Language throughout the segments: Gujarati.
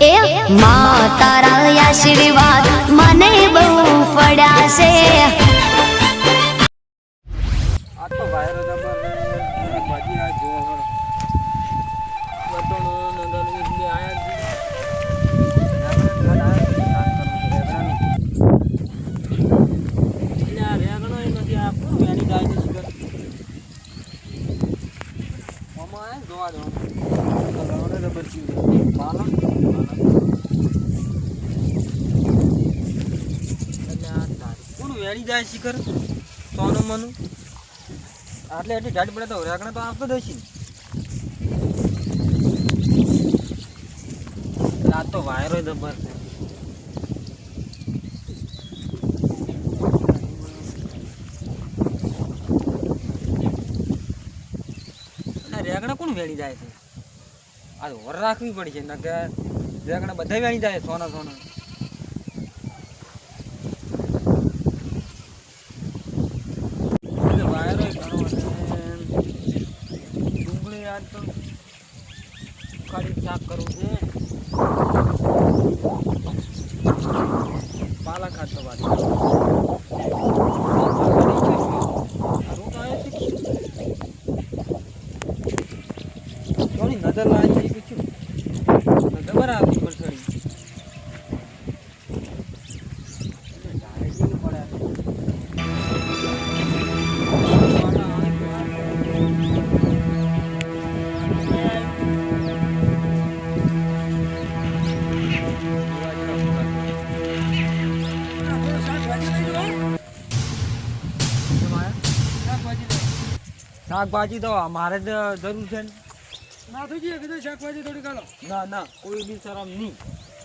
એ મા તારા આશીર્વાદ મને બહુ પડ્યા છે. આ તો વાયરો જબર બાજી આ જો આ રેગણો ય નથી આ પૂરું વેણી જાય છે શિખર આમાં આયા ને જોવા દો કલરને રબર ચીવ પાલક એટલે આ વેણી જાય શિખર, સોનું મનું. આટલે એટલી ઢાડી પડે તો રાખણે તો આપતો દઈશ રાત તો વાયરો જબર છે. રેગણા કોણ વેણી જાય છે? આ વર રાખવી પડી છે નકે રેગણા બધા વેણી જાય સોના સોના એટલે વાયરો ય ઘણો અને ડુંગળી આજ તો ખાલી શાક કરવું છે. પાલક હાથ તો વાત નજર લાગી છે કે શું? નજર બરાબર મરસડી શાકભાજી તો મારે જ જરૂર છે ને. ના કીધું શાકભાજી થોડીક હાલો. ના ના કોઈ બી શરમ નહીં.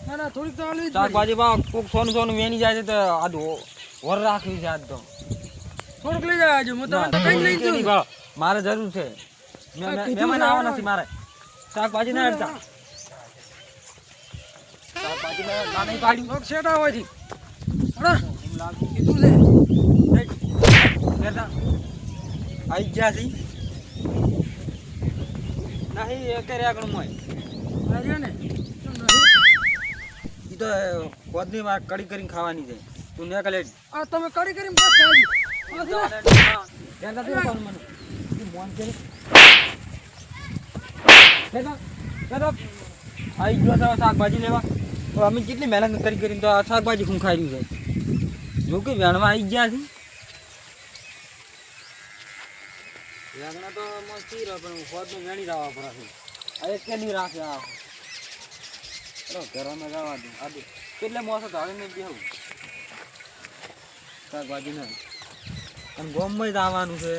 ના ના થોડીક તો હાલી શાકભાજી બા કોક સોનું સોનું વેની જાય છે તો આજ વર રાખવી છે આજ તો. થોડુંક લઈ જાય હું તમને કઈ લઈ જઉં. મારે જરૂર છે. મહેમાન આવવા આવવાના. મારે. શાકભાજી ના અડતા શાકભાજી ના નહીં પાડ્યું. શેઠ આવવાથી. કીધું છે. બેટા, ગયા છે. નહીં એ કરે આગળ મોય. ને? ઈ તો કોદની કડી કરીને ખાવાની છે. તું ને કલે આ તમે કડી કરીને બસ ખાઈ મને? તું મોન છે બેટા બેટા આઈ ગયો તો શાકભાજી લેવા. તો અમે કેટલી મહેનત કરી કરીને તો આ શાકભાજી હું ખાઈ રહ્યું છે? જો કે વેણમાં આવી ગયા છે. વેણમાં તો મસ્તી રહ્યો પણ ખોદનું વેણી જવા પર અરે આ એક કેલી રાખે આ. ઘરમાં જવા દે આ દે. કેટલે મોસો ધાડીને બેહું? શાકભાજી ના. અને ગોમમાં જ આવવાનું છે.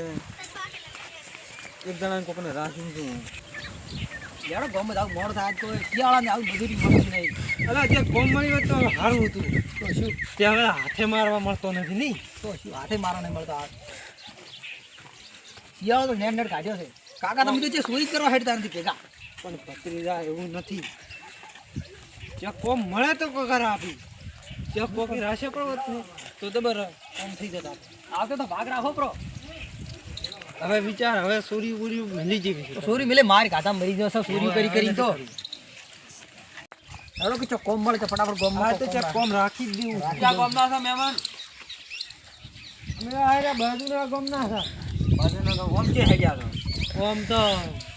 એક જણા કોકને રાખીને છું લેડો જ આવું મોડ થાય તો શિયાળાને આવું મજૂરી મળતી નહીં. અલા જે ગોમ મળી હોત તો સારું હતું. તો શું? ત્યાં હવે હાથે મારવા મળતો નથી નહીં. તો શું? હાથે મારવા નહીં મળતો. શિયાળો તો નેટ નેટ કાઢ્યો છે. કાકા તમે તો જે ચોરી કરવા હેડતા નથી ભેગા. પણ ભત્રીજા એવું નથી. જ્યાં કોમ મળે તો કગર આપી. જ્યાં કોકી રાશે પણ ને તો જબર કોમ થઈ જતા. આવતો તો ભાગ રાખો પ્રો. હવે વિચાર હવે સોરી ઉરી મિલી જેવી સોરી ચોરી મિલે મારી કાતા મરી જશે સોરી કરી કરી તો. હેડો કે ચો કોમ મળે તો ફટાફટ કોમ મળે તો ચાલ કોમ રાખી દેવું ક્યાં કોમ ના સા મહેમાન. અમે આયા બાજુના ગામ ના ગામ ઓમ કે હે ગયા છો? કોમ તો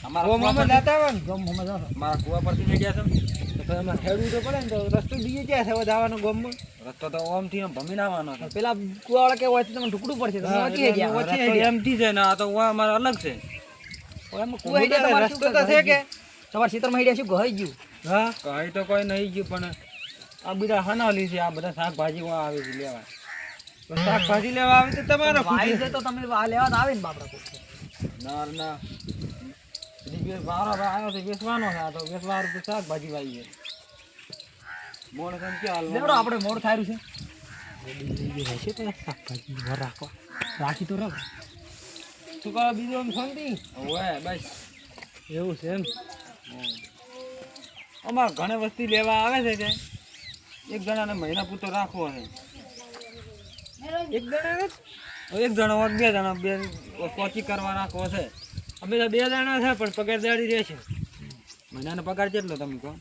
અમારા અમે જતા હોય ને ગામ અમે જાઓ. મારા કુવા પરથી લઈ ગયા છો? તો પછી અમારે ખેડવું તો પડે ને તો રસ્તો બીજે ક્યાં છે જવાનો ગામમાં? રસ્તો તો ઓમથી ભમીને આવવાનો છે. પેલા કેવા હોય તો તમને ઢુકડું પડશે ગયા છે ને આ તો અમારે અલગ છે. કુવા રસ્તો તો છે કે? તમારા ખેતરમાં હેડ્યા શું ગઈ ગયું. હા? કઈ તો કોઈ નહીં ગયું પણ આ બધા હનાલી છે આ બધા શાકભાજી આવે છે લેવા. શાકભાજી લેવા આવે તો તમારે ભાઈ છે તો તમે આ લેવા આવે ને બાપરા. ના ના. ભાઈ આવ્યો છે બેસવાનો છે. આ તો બેસવા તો શાકભાજી વાઈ છે. મોડ કેમ કે લેવડો આપણે મોડ થાયરું છે. હશે તો શાકભાજી રાખવા રાખી તો રાખ શું કહો બીજું શાંતિ? ઓય બસ. એવું છે એમ? અમાર ઘણી વસ્તી લેવા આવે છે કે? એક જણાને મહિના પૂરતો રાખવો છે. એક જણા એક જણો બે જણા બે કોચી કરવા રાખવો છે. અમે તો બે જણા છે પણ પગાર દાડી રહે છે. મહિનાનો પગાર કેટલો તમે કહો?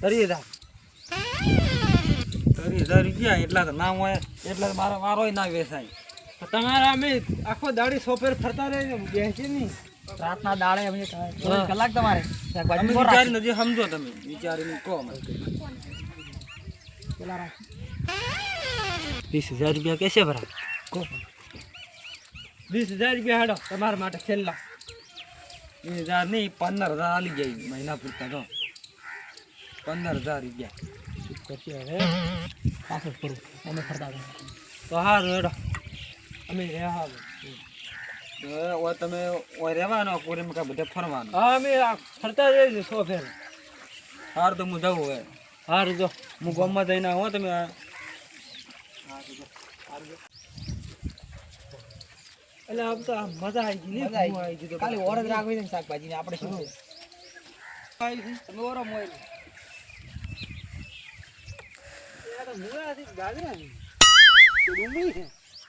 તરી હજાર. તરી હજાર રૂપિયા એટલા તો ના હોય એટલા તો મારો મારો ના વેસાય. તો તમારા અમે આખો દાડી સોપેર ફરતા રહે બેસી નહીં. રાતના દાડે અમે કલાક તમારે વિચારી હજી સમજો તમે વિચારીને કહો પેલા રાખે. વીસ હજાર રૂપિયા કેસે ભરા વીસ હજાર રૂપિયા હેડો તમારા માટે છેલ્લા. વીસ હજાર નહીં પંદર હજાર આલી ગયા મહિના પૂરતા તો પંદર હજાર રૂપિયા. કરશે હવે પાછળ કરું અમે ફરતા તો સારું હેડો. અમે રહ્યા. તો તમે ઓય રહેવાનો પૂરે કા બધે ફરવાનું. હા અમે આ ફરતા સો ફેર. હાર તો હું જવું હવે. હાર જો હું ગામમાં જઈને આવો તમે એટલે આમ તો મજા આવી ગઈ મજા આવી ગઈ. ખાલી ઓરજ રાખવી છે ને શાકભાજીને આપણે શું? આવી તમે ઓરો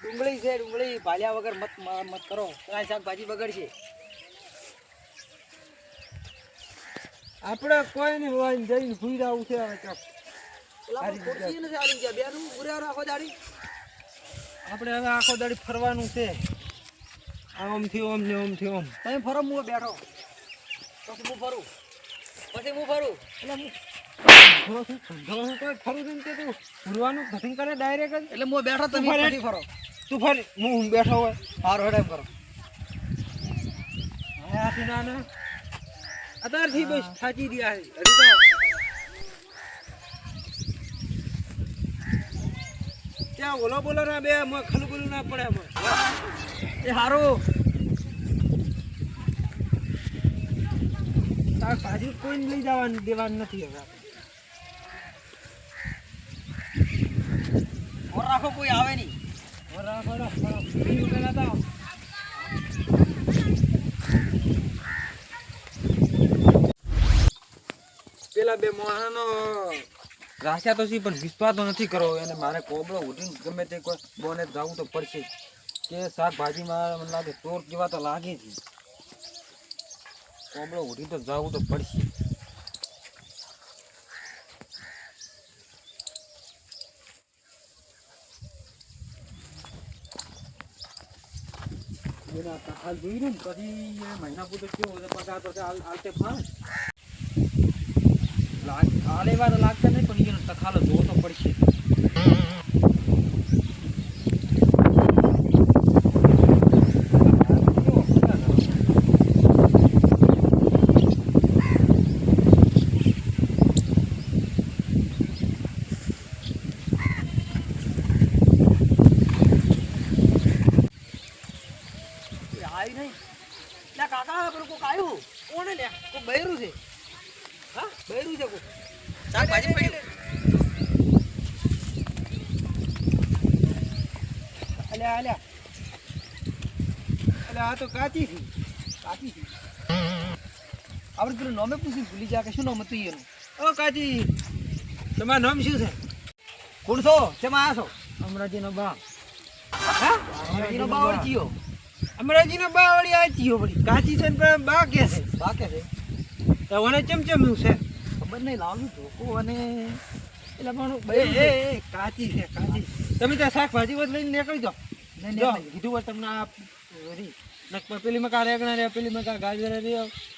ડુંગળી છે ડુંગળી ભાલ્યા વગર મત મત કરો તમારી શાકભાજી બગડશે આપણે કોઈ નહીં હોય જઈને સુઈ જવું છે હવે ચોક. ખોટી નથી રાખો દાડી આપણે હવે આખો દાડી ફરવાનું છે. આમથી ઓમ ને ઓમથી ઓમ તમે ફરો હું બેઠો. પછી હું ફરું? પછી હું ફરું? એટલે હું ફરું તે તું? ફરવાનું કટિંગ કરે ડાયરેક્ટ એટલે હું બેઠો તમે ફરે. ફરો. તું ફરી. હું બેઠો હોય. હારો એમ કરો. આથી ના ના. અત્યારથી બસ થાચી રહ્યા છે હજી તો ત્યાં ઓલો બોલો ના બે ખલું બોલું ના પડે એ સારું તાર ભાજી કોઈ લઈ જવાનું દેવાનું નથી હવે. ઓર રાખો, કોઈ આવે નહીં લેતા આવો. પેલા બે માણસનો રાખ્યા તો છે, પણ વિશ્વાસ નથી કરો. એને મારે કોબળો ઉઠીને ગમે તે કોઈ બોને જવું તો પડશે. કે શાકભાજીમાં મને લાગે ચોર જેવા તો લાગે છે. કોબળો ઉઠી તો જવું તો પડશે. એના જોઈ ને, પછી મહિના પૂરતો કેવો પગાર તો હાલ હાલતે ફાવે હાલે તો લાગતા નહીં એનો જોવો પડશે એ આવી નહીં લે કાકા પેલું કોક આવ્યું કોણે લે કોક બૈરું છે હા બૈરું છે કોક શાકભાજી પડ્યું અલ્યા અલ્યા અલ્યા આ તો કાચી થી કાચી છે. આપણે પેલું નોમે પૂછ્યું ભૂલી જા કે શું નામ હતું એનું? ઓ કાચી. તમારું નામ શું છે? કોણ છો? શેમાં આવ્યા છો? અમરાજીનો બા હા? અમરાજીનો બાવળ ચિયો અમરાજીનો બા વળી આ ચીયો વળી. કાચી છે ને બા કે છે. બાકે છે. તો મને ચમચમ્યું છે? ખબર નહીં લાવું ધોકો અને એટલે પણ એ કાચી છે કાચી. તમે ત્યાં શાકભાજી લઈને નીકળી જાઓ. કીધું હોય તમને આ રી નક પેલી મકા રેગણા રે પેલી મકા ગાજર રે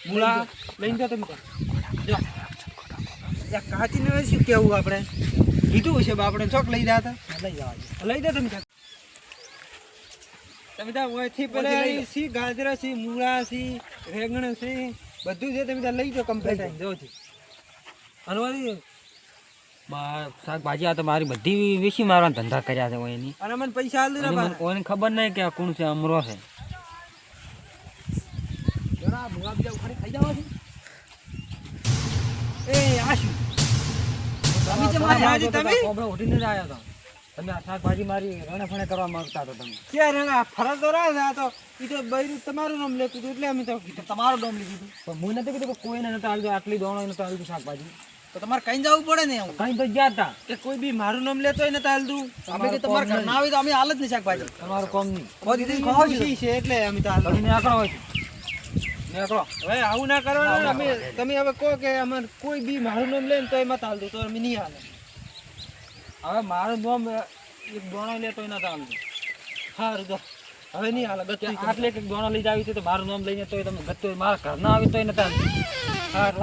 મૂળા લઈને જાઓ તમે જો કાચી ને શું કેવું આપણે? કીધું હશે આપણે ચોક લઈ જતા લઈ જવા લઈ જાઓ તમે તમે ત્યાં ઓયથી પેલા. સી ગાજર સી મૂળા સી રેગણ સી બધું છે તમે ત્યાં લઈ જાઓ કમ્પ્લીટ જોથી અને વળી બા- શાકભાજી આ તો મારી બધી વેચી મારવાના ધંધા કર્યા છે એની અને મને પૈસા હાલ કોઈને ખબર નહીં કે આ કોણ છે અમરો છે. બીજા ઉખાડી ખાઈ જવા છે. એ આ તમે કેમ આજે તમે? કોબળો ઉઠીને જ આવ્યા હતા તમે આ શાકભાજી મારી રણે ફણે કરવા માંગતા હતા તમે. ક્યારે આ ફરજ તો રહ્યા તો. ઈ તો બૈરું તમારું નામ લેતું હતું એટલે અમે તો કીધું તમારો લીધું પણ હું નથી કીધું કે કોઈને નતા આલતું આટલી દોણો આલતું શાકભાજી. તો તમારે કઈ જવું પડે ને એવું? કઈ તો ગયા હતા કે કોઈ બી મારું નામ લેતો ને તો દઉં અમે કે તમારે ઘરના આવી તો અમે હાલ જ નહીં શાકભાજી. તમારું કોમ નહીં. છે. એટલે અમે તો હાલ. હોય છે. નીકળો. હવે આવું ના કરવાનું અમે તમે હવે કહો કે કોઈ બી મારું નામ લે ને તો એમાં તાલ તો અમે નહીં હાલે. હવે મારું નામ એક દોણો લે તો એના તાલ સારું તો હવે નહીં હાલે ગત્તુ આટલે એક દોણો લઈ તો મારું નામ લઈને તોય તમે ગત્તુ મારા ઘર ના આવી તો એને તાલ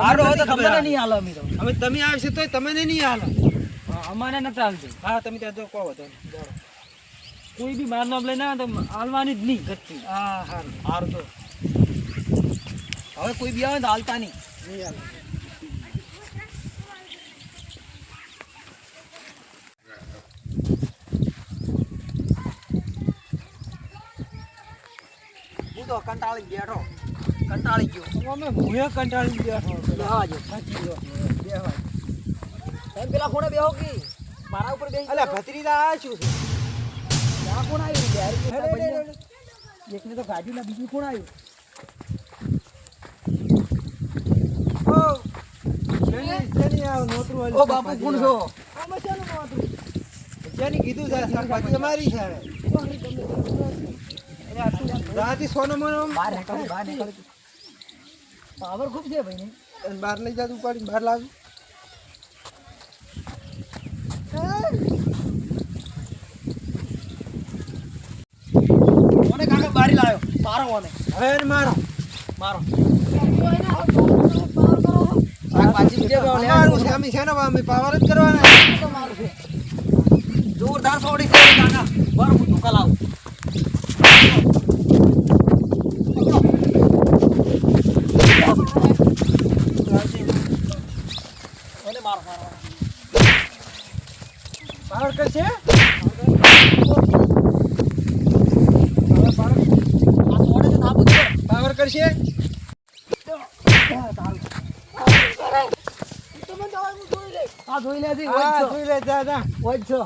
હારું હવે તો તમને નહીં હાલો અમે તો. હવે તમે આવશે તોય તમને નહીં હાલે. અમારે નથી હાલતું હા તમે ત્યાં જો કહો તો કોઈ બી મારું નામ લઈને આવે તો હાલવાની જ નહીં ગત્તી હા હા હારું તો. હવે કોઈ બી આવે તો હાલતા નહીં. હું તો કંટાળી બેઠો કંટાળી ગયો. અમે ભૂયા કંટાળી ગયા. બેહવા જો તમે પેલા ખૂણે બેહો કે? મારા ઉપર બેસી અલ્યા ભત્રીજા આ શું છે? કોણ આવ્યું. એકને તો ગાડી ના બીજું કોણ આવ્યું ઓ, શેની- શેની આ નોતરું વાળી ઓ બાપુ કોણ છો? જેની કીધું છે શાકભાજી? અમારી છે રાતી સોનો મોનો પાવર ખૂબ છે ભાઈ બહાર લઈ જાતું ઉપાડીને બહાર લાવી કોને કાકા બારી લાવ્યો. મારો હવે મારો. મારો શાકભાજી બીજે ભાવ લે અમારું છે અમે શેનો ભાવ? અમે પાવર જ કરવાના મારું છે. જોરદાર સોડી છે કાકા બર હું ધોકા લાવું. પાવર કરશે? છે. પાવર કરશે? જોઈ લે જી હા, જોઈ લે, જા, જા. ઓય છો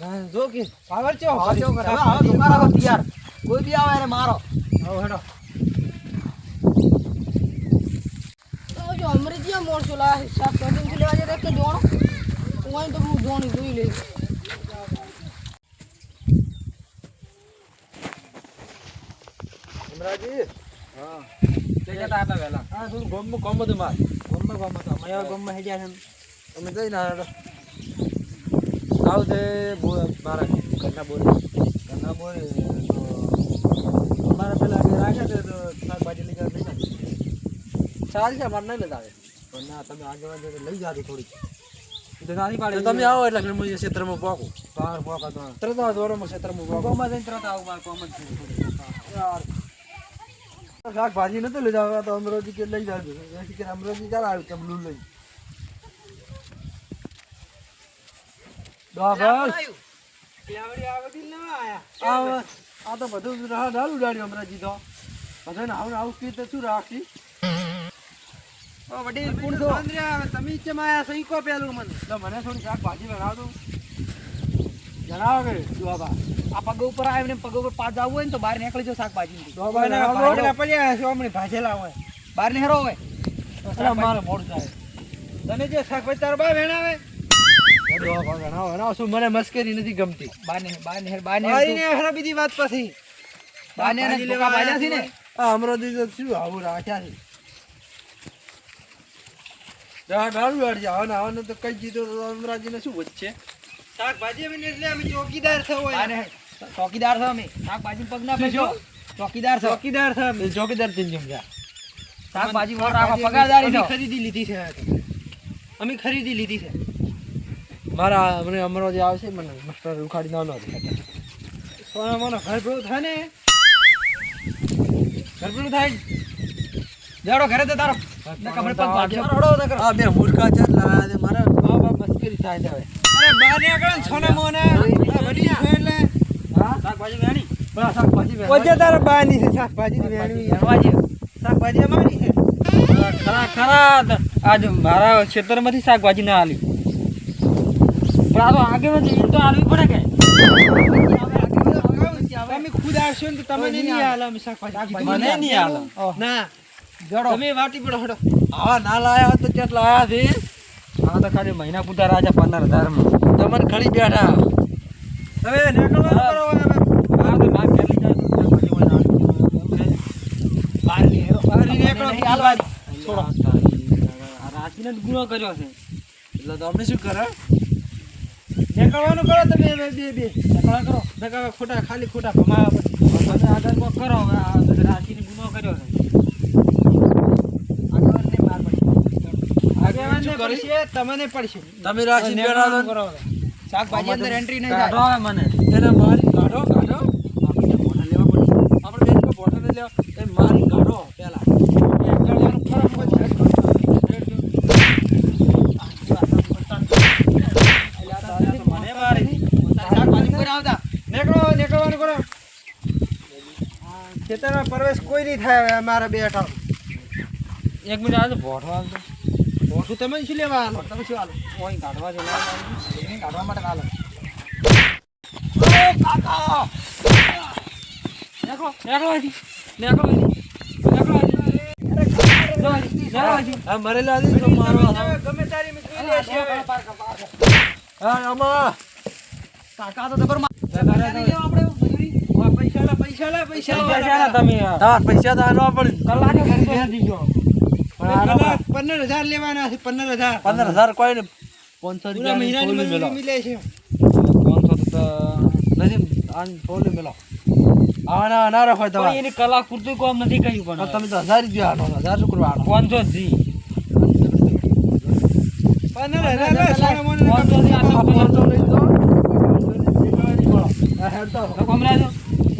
ના, જો કે પાવર ચેવો હવે કરે? હવે ધોકા રાખો તૈયાર. કોઈ બી આવે એને મારો. હવે હેડો. જો અમરેજી મોરચો લા શાકભાજી લેવા જતા કે જોણો. હું તો હું જોણી જોઈ લઈશ. અમરાજી? તે જતા હતા વેલા હા તું ગોમ ગોમ બધું માર. ગોમ ગોમ તો મયા ગોમ ગોમમાં હેડ્યા છે અમે જઈને હેડો આવ છે બો- મારા ઘરના બોરે. ઘરના બોરે તો અમારા પેલા રાખ્યા છે તો શાકભાજી લઈ જાય સારી છે અમારે નહીં લેતા આવે. પણ ના તમે આગળ લઈ જાજો થોડીક. તો નાની પાડે તમે આવો એટલે હું ક્ષેત્રમાં પોકું બહાર પોકા તો. તરત જ ક્ષેત્રમાં પોકો કોમાં જઈને તરત આવું મારે કોમ જ છે શાકભાજી નતો લઈ જાવ તો અમરોજી કે લઈ જાજો. કે અમરોજી ચાલ આવ્યું ચમલું લઈ આ આ તો બધું રાહ ડાલ ઉડાડ્યું અમરાજી તો. બધાને આવું આવું કીધું શું રાખી? વડીલ કોણ છો તમે ચમ આયા સહી કો પેલું મને? તો મને થોડી શાકભાજી બનાવ દો જણાવો કે ડોબા આ પગ ઉપર આવે ને પગ ઉપર પાછ જવું હોય ને તો બહાર નીકળી જાવ શાકભાજી હમણાં ભાજેલા હોય. બહાર નીકળો હોય મારે મોડ થાય. તને જે શાકભાજી તારા બા વેણાવો શું મને મસ્કરી નથી ગમતી? હરા બીજી વાત પછી. બહાર ને શાકભાજી છે ને? અમરોદી તો શું આવું રાખ્યા છે? જા ડાળું વાળી આવવાના આવવાનું તો કઈ દીધું અમરાજીને શું વચ્ચે શાકભાજી અમે એટલે અમે ચોકીદાર થયો ચોકીદાર અમે. શાકભાજી પગ ના ચોકીદાર ચોકીદાર અમે. ચોકીદારથી જમજા શાકભાજી પગારદારી ખરીદી લીધી છે. અમે ખરીદી લીધી છે. મારા મને અમરોજી આવશે મને મસ્ટર ઉખાડી નાનો નો સોના મોનો ઘર ભેળું થાય ને? ઘર ભેળું થાય ને. જાડો ઘરે તો તારો. ને કમરે પગ મારો હડો આ બે મૂર્ખા છે લાયા દે મારા બા બા મસ્કરી થાય છે અરે બહાર નીકળે ને સોના મોને. વડી છે એટલે. હા? શાકભાજી વેણી? બા શાકભાજી વેણી. ઓજે તારા બાની છે શાકભાજી વેણવાજી. શાકભાજી અમારી છે. ખરા ખરા આજ મારા ખેતરમાંથી શાકભાજી ના આલી. પણ આ તો આગળ જઈને તો આલવી પડે કે. તમે ખુદ આવશો ને તો તમને નહીં આવેલા અમે શાકભાજી મને નહીં હાલે. ના. જડો. તમે વાટી પડો હડો. હા ના લાયા હોત તો કેટલા આયા છે? હા તો ખાલી મહિના પૂરતા રાજા પંદર હજારમાં તમને ખડી બેઠા. હવે નીકળો કરો હવે તો માર ઘેર જાય બારી નીકળો હાલવા છોડો. ગુનો કર્યો છે. એટલે તો અમે શું કરે? નીકળવાનું કરો તમે બે બે બે. નીકળવા કરો. નકર ખોટા ખાલી ખોટા ભમાવા પછી. તમે આગળ કોક કરો હવે રાશિને ગુનો કર્યો છે. તમને પડશે. તમે રાશિ કરો શાકભાજી અંદર એન્ટ્રી નહીં હવે મને. એને મારી કાઢો કાઢો આપણે ભોટા લેવા પડશે આપણે બેન ભોટા ને લેવા એ મારી કાઢો પેલા એ કાઢવાનું ખરાબ પછી હેડ કરો. હેડ કરો. મને મારી શાકભાજી કોઈ આવતા નીકળો નીકળવાનું કરો ખેતરમાં પ્રવેશ કોઈ નહીં થાય અમારે બેઠા એક મિનિટ આજે ભોઠો આવતો ભોઠું તમે શું લેવા આલો તમે શું હાલો કોઈ કાઢવા છે કાઢવા માટે હાલો નીકળો નીકળો અહીંથી. નીકળો અહીંથી. નીકળો અહીંથી. નીકળો અહીંથી. નીકળો અહીંથી. આ મરેલા છે મારવા આવે. ગમે તારી મેં જોઈ લે છે હવે. હા આમાં કાકા તો કાકા આપણે પૈસા પૈસા ને તમે. પૈસા તો આલવા પડે. પંદર હજાર લેવાના છે પંદર હજાર પંદર હજાર કોઈ ને પાંચસો મજૂરી મિલે. છે. પાંચસો તો નથી આન ફોલી મેલો. આના હોય પણ તમારે એની કલાક પૂરતું કોમ નથી કહ્યું પણ તમે તો હજાર રૂપિયા આનો હજાર રૂપિયા આનો. પાંચસો જ પંદર હજાર પાંચસો